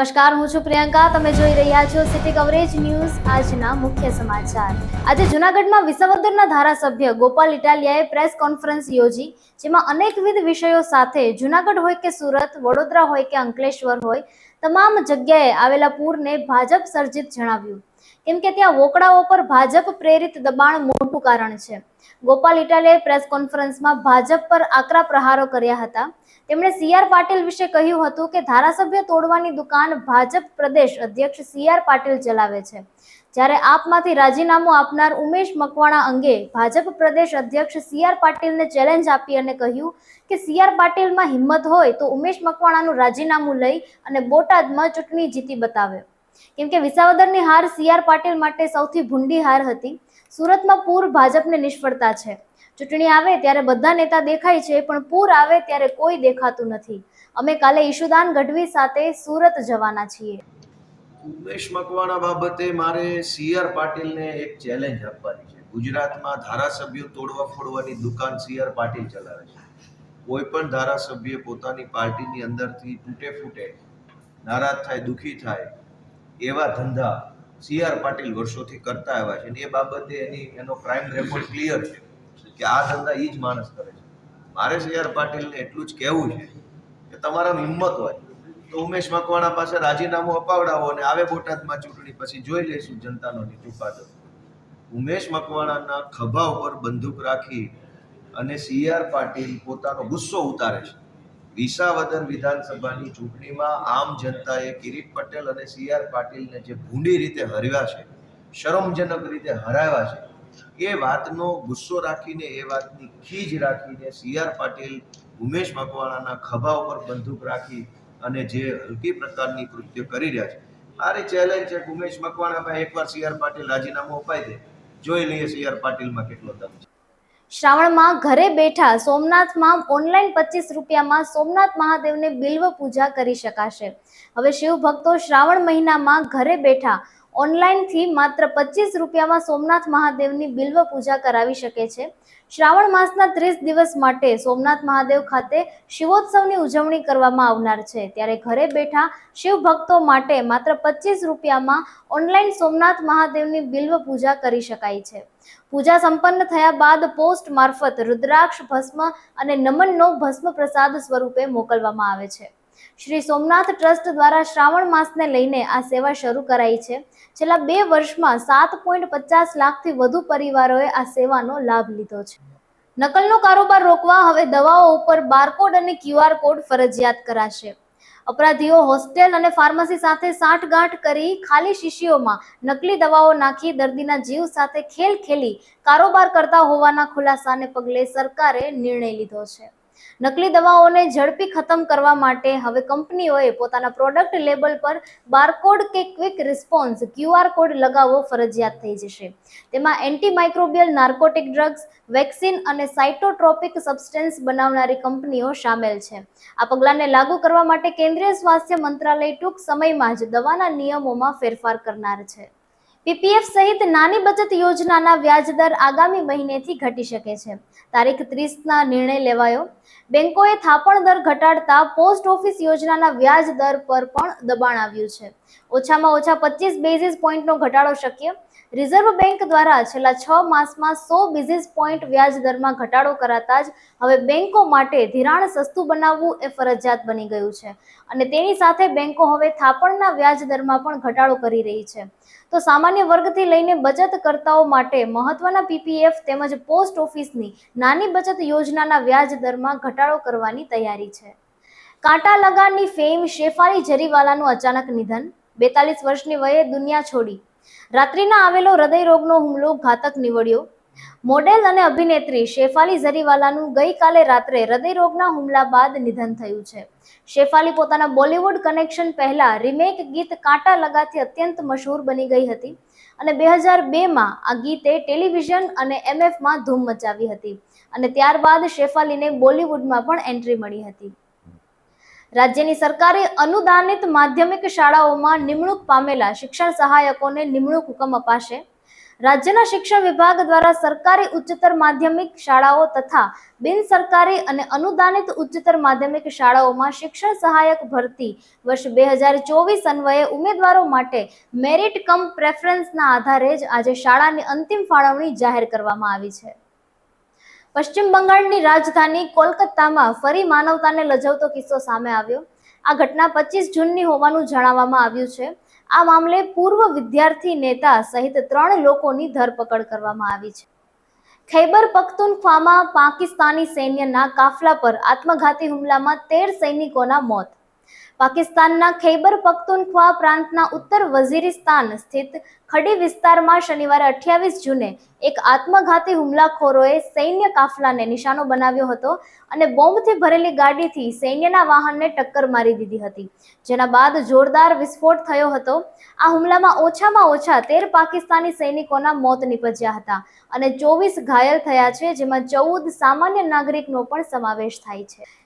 નમસ્કાર, હું છું પ્રિયંકા. તમે જોઈ રહ્યા છો સિટી કવરેજ ન્યૂઝ આજના મુખ્ય સમાચાર. આજે જૂનાગઢમાં વિસાવદરના ધારાસભ્ય ગોપાલ ઇટાલિયાએ પ્રેસ કોન્ફરન્સ યોજી, જેમાં અનેકવિધ વિષયો સાથે જૂનાગઢ હોય કે સુરત, વડોદરા હોય કે અંકલેશ્વર હોય તમામ જગ્યાએ આવેલા પૂરને ભાજપ સર્જિત જણાવ્યું. કેમ કે ત્યાં વોકડાઓ પર ભાજપ પ્રેરિત દબાણ મોટું કારણ છે. ગોપાલ ઇટાલે પ્રેસ કોન્ફરન્સમાં ભાજપ પર આકરા પ્રહારો કર્યા હતા. તેમણે સી આર પાટીલ વિશે કહ્યું હતું કે ધારાસભ્ય તોડવાની દુકાન ભાજપ પ્રદેશ અધ્યક્ષ સી આર પાટીલ ચલાવે છે. જ્યારે આપમાંથી રાજીનામું આપનાર ઉમેશ મકવાણા અંગે ભાજપ પ્રદેશ અધ્યક્ષ સી આર પાટીલને ચેલેન્જ આપી અને કહ્યું કે સી આર પાટીલમાં હિંમત હોય તો ઉમેશ મકવાણાનું રાજીનામું લઈ અને બોટાદમાં ચૂંટણી જીતી બતાવે કેમ કે વિસાવદરની હાર સી આર પાટીલ માટે સૌથી ભૂંડી હાર હતી. સુરતમાં પૂર ભાજપને નિષ્ફળતા છે. ચૂંટણી આવે ત્યારે બધા નેતા દેખાય છે, પણ પૂર આવે ત્યારે કોઈ દેખાતું નથી. અમે કાલે ઈશુદાન ગઢવી સાથે સુરત જવાના છીએ. ઉમેશ મકવાણા બાબતે મારે સી આર પાટીલને એક ચેલેન્જ આપવાની છે. ગુજરાતમાં ધારાસભ્યો તોડવા ફોડવાની દુકાન સી આર પાટીલ ચલાવે છે. કોઈ પણ ધારાસભ્ય પોતાની પાર્ટીની અંદરથી તૂટે ફૂટે, નારાજ થાય, દુઃખી થાય, એવા ધંધા સી આર પાટીલ વર્ષોથી કરતા આવ્યા છે અને એ બાબતે એની, એનો ક્રાઇમ રેકોર્ડ ક્લિયર છે કે આ ધંધા એ જ માણસ કરે છે. મારે સી આર પાટીલને એટલું જ કહેવું છે કે તમારા હિંમત હોય. તો ઉમેશ મકવાણા પાસે રાજીનામું અપાવડાવો અને આવે બોટાદમાં ચૂંટણી પછી જોઈ લઈશું જનતાનો ચુકાદો ઉમેશ મકવાણાના ખભા ઉપર બંદૂક રાખી અને સી આર પાટીલ પોતાનો ગુસ્સો ઉતારે છે. વિસાવદર વિધાનસભાની ચૂંટણીમાં આમ જનતાએ કિરીટ પટેલ અને સી આર પાટીલને જે ભૂંડી રીતે હરવ્યા છે, શરમજનક રીતે હરાવ્યા છે, એ વાતનો ગુસ્સો રાખીને, એ વાતની ખીજ રાખીને સી આર પાટીલ ઉમેશ મકવાણાના ખભા ઉપર બંદૂક રાખી અને જે હલકી પ્રકારની કૃત્ય કરી રહ્યા છે. મારી ચેલેન્જ છે કે ઉમેશ મકવાણામાં એકવાર સી પાટીલ રાજીનામું અપાઈ દે. જોઈ લઈએ સી આર પાટીલમાં કેટલો દમ છે. શ્રાવણમાં ઘરે બેઠા સોમનાથમાં ઓનલાઈન પચીસ રૂપિયામાં સોમનાથ મહાદેવને બિલ્વ પૂજા કરી શકાશે. હવે શિવ ભક્તો શ્રાવણ મહિનામાં ઘરે બેઠા ઓનલાઈનથી માત્ર પચીસ રૂપિયામાં સોમનાથ મહાદેવની બિલ્વ પૂજા કરાવી શકે છે. શ્રાવણ માસના ત્રીસ દિવસ માટે સોમનાથ મહાદેવ ખાતે શિવોત્સવની ઉજવણી કરવામાં આવનાર છે. ત્યારે ઘરે બેઠા શિવ ભક્તો માટે માત્ર પચીસ રૂપિયામાં ઓનલાઈન સોમનાથ મહાદેવની બિલ્વ પૂજા કરી શકાય છે. પૂજા સંપન્ન થયા બાદ પોસ્ટ મારફત રુદ્રાક્ષ ભસ્મ અને નમનનો ભસ્મ પ્રસાદ સ્વરૂપે મોકલવામાં આવે છે. શ્રી સોમનાથ ટ્રસ્ટ દ્વારા શ્રાવણ માસને લઈને આ સેવા શરૂ કરાઈ છે. છેલ્લા બે વર્ષમાં સાત પોઈન્ટ પચાસ લાખથી વધુ પરિવારોએ આ સેવાનો લાભ લીધો છે. નકલનો કારોબાર રોકવા હવે દવાઓ ઉપર બારકોડ અને ક્યુઆર કોડ ફરજિયાત કરાશે. અપરાધીઓ હોસ્ટેલ અને ફાર્મસી સાથે સાંઠગાંઠ કરી ખાલી શીશીઓમાં નકલી દવાઓ નાખી દર્દીના જીવ સાથે ખેલ ખેલી કારોબાર કરતા હોવાના ખુલાસાને પગલે સરકારે નિર્ણય લીધો છે. નકલી દવાઓને ઝડપી ખતમ કરવા માટે હવે કંપનીઓએ પોતાના પ્રોડક્ટ લેબલ પર બારકોડ કે ક્વિક રિસ્પોન્સ ક્યુઆર કોડ લગાવવો ફરજિયાત થઈ જશે. તેમાં એન્ટીમાઇક્રોબિયલ નાર્કોટિક ડ્રગ્સ, વેક્સિન અને સાઇટોટ્રોપિક સબસ્ટેન્સ બનાવનારી કંપનીઓ સામેલ છે. આ પગલાંને લાગુ કરવા માટે કેન્દ્રીય સ્વાસ્થ્ય મંત્રાલય ટૂંક સમયમાં જ દવાના નિયમોમાં ફેરફાર કરનાર છે. પીપીએફ સહિત નાની બચત યોજનાના વ્યાજદર આગામી મહિનેથી ઘટી શકે છે. તારીખ ત્રીસના નિર્ણય લેવાયો. બેંકોએ થાપણ દર ઘટાડતા પોસ્ટ ઓફિસ યોજનાના વ્યાજ દર પર પણ દબાણ આવ્યું છે. ઓછામાં ઓછા પચીસ બેઝિસ પોઈન્ટનો ઘટાડો શક્ય. રિઝર્વ બેંક દ્વારા છેલ્લા છ માસમાં સો બેઝિસ પોઈન્ટ વ્યાજ ઘટાડો કરાતા જ હવે બેંકો માટે ધિરાણ સસ્તું બનાવવું એ ફરજિયાત બની ગયું છે. અને તેની સાથે બેંકો હવે થાપણના વ્યાજ દરમાં પણ ઘટાડો કરી રહી છે. તો સામાન્ય વર્ગથી લઈને બચતકર્તાઓ માટે મહત્વના પીપીએફ તેમજ પોસ્ટ ઓફિસની નાની બચત યોજનાના વ્યાજ દરમાં ઘટાડો કરવાની તૈયારી છે. કાંટા લગાની ફેમ શેફાલી જરીવાલાનું અચાનક નિધન બેતાલીસ વર્ષની વયે દુનિયા છોડી. રાત્રિના આવેલો હૃદય રોગનો હુમલો ઘાતક નીવડ્યો. મોડેલ અને અભિનેત્રી શેફાલી ઝરીવાલાનું ગઈકાલે રાત્રે હૃદયરોગના હુમલા બાદ નિધન થયું છે. શેફાલી પોતાના બોલિવૂડ કનેક્શન પહેલા રિમેક ગીત કાંટા લગાથી અત્યંત મશહૂર બની ગઈ હતી અને બે હજાર બેમાં આ ગીતે ટેલિવિઝન અને એમએફમાં ધૂમ મચાવી હતી અને ત્યારબાદ શેફાલીને બોલિવૂડમાં પણ એન્ટ્રી મળી હતી. રાજ્યની સરકારી અનુદાનિત માધ્યમિક શાળાઓમાં નિમણૂક પામેલા શિક્ષણ સહાયકોને નિમણૂક હુકમ અપાશે. રાજ્યના શિક્ષણ વિભાગ દ્વારા સરકારી ઉચ્ચતર માધ્યમિક શાળાઓ તથા બિન સરકારી અને અનુદાનિત ઉચ્ચતર માધ્યમિક શાળાઓમાં શિક્ષણ સહાયક ભરતી વર્ષ બે હજાર ચોવીસ અન્વયે ઉમેદવારો માટે મેરિટ કમ પ્રેફરન્સના આધારે જ આજે શાળાની અંતિમ ફાળવણી જાહેર કરવામાં આવી છે. પશ્ચિમ બંગાળની રાજધાની કોલકાતામાં ફરી માનવતાને લજવતો કિસ્સો સામે આવ્યો. આ ઘટના પચીસ જૂનની હોવાનું જણાવવામાં આવ્યું છે. આ મામલે પૂર્વ વિદ્યાર્થી નેતા સહિત ત્રણ લોકોની ધરપકડ કરવામાં આવી છે. ખૈબર પખ્તુનખ્વામાં પાકિસ્તાની સૈન્યના કાફલા પર આત્મઘાતી હુમલામાં તેર સૈનિકોના મોત. પાકિસ્તાનના ખૈબર પખ્તુનખ્વા પ્રાંતના ઉત્તર વઝીરિસ્તાન સ્થિત ખડી વિસ્તારમાં શનિવારે અઠ્યાવીસ જૂને એક આત્મઘાતી હુમલાખોરોએ સૈન્ય કાફલાને નિશાનો બનાવ્યો હતો અને બોમ્બથી ભરેલી ગાડીથી સૈન્યના વાહનને ટક્કર મારી દીધી હતી, જેના બાદ જોરદાર વિસ્ફોટ થયો હતો. આ હુમલામાં ઓછામાં ઓછા તેર પાકિસ્તાની સૈનિકોના મોત નીપજ્યા હતા અને ચોવીસ ઘાયલ થયા છે, જેમાં ચૌદ સામાન્ય નાગરિકનો પણ સમાવેશ થાય છે.